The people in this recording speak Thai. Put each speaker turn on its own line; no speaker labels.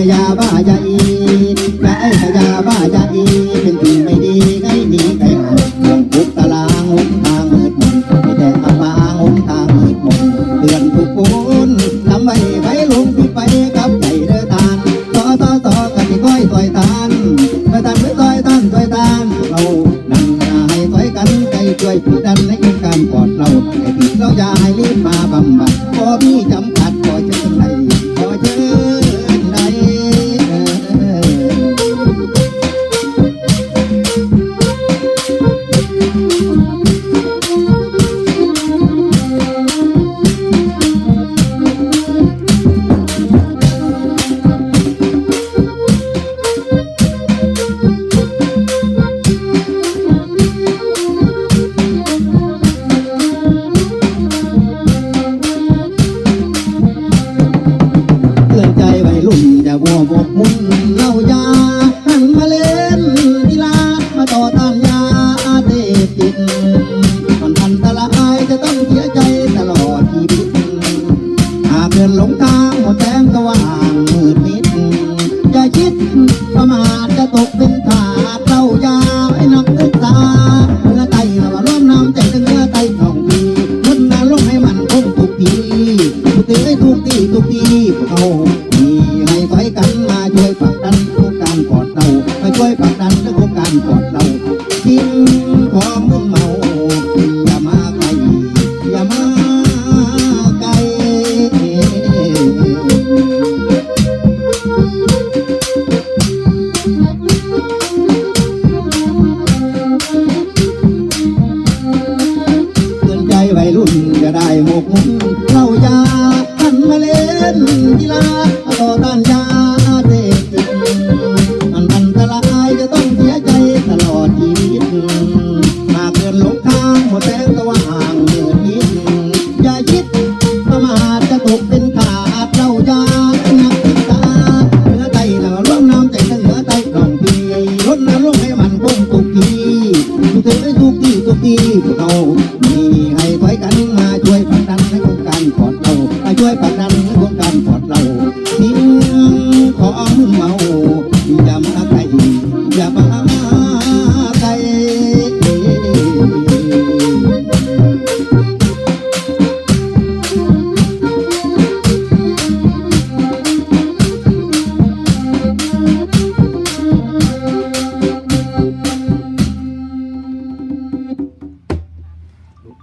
ขยาบ้าใจไก่ขยาบ้าใจเป็นสิ่ไม่ดีไก่ดีไก่หมดมุงปุกตะลางหุมทางมืดมนไม่แต่ทำบางหุมทางมืดมนเตือนทุกคนทำไว้ไว้ลงพี่ไปกับใจเดือดทานต่อต่อต่อกันที่ก้อยต่อยตานเมื่อทานเมื่ต่อยตานต่อยตานเรานั่าให้ต่อยกันไก่ช่วยผู้ดันในการกอดเราแต่ที่เราอย่าให้รีบมาบำบัดพอพี่จำ บัวบกมุนเล่ายาหันมาเล่นกีฬามาต่อต้านยาเสพติดมันอันตรายจะต้องเสียใจตลอดชีวิตหากเดินหลงทางหมดแสงสว่างมืดมิดอย่าคิดประมาทจะตกเป็นทาสเล่ายาไอ้นักศึกษาเนื้อไตมาร่วมน้ำใจทั้งเนื้อไตของพี่มุนนาลงให้มันคงทุกทีทุกทีทุกทีทุกทีพวกเขา ของมึงเมาอย่ามาไกลอย่ามาไกลเตือนใจวัยรุ่นจะได้หมกมุ่นเล่ายาหันมาเล่นกีฬา รถน้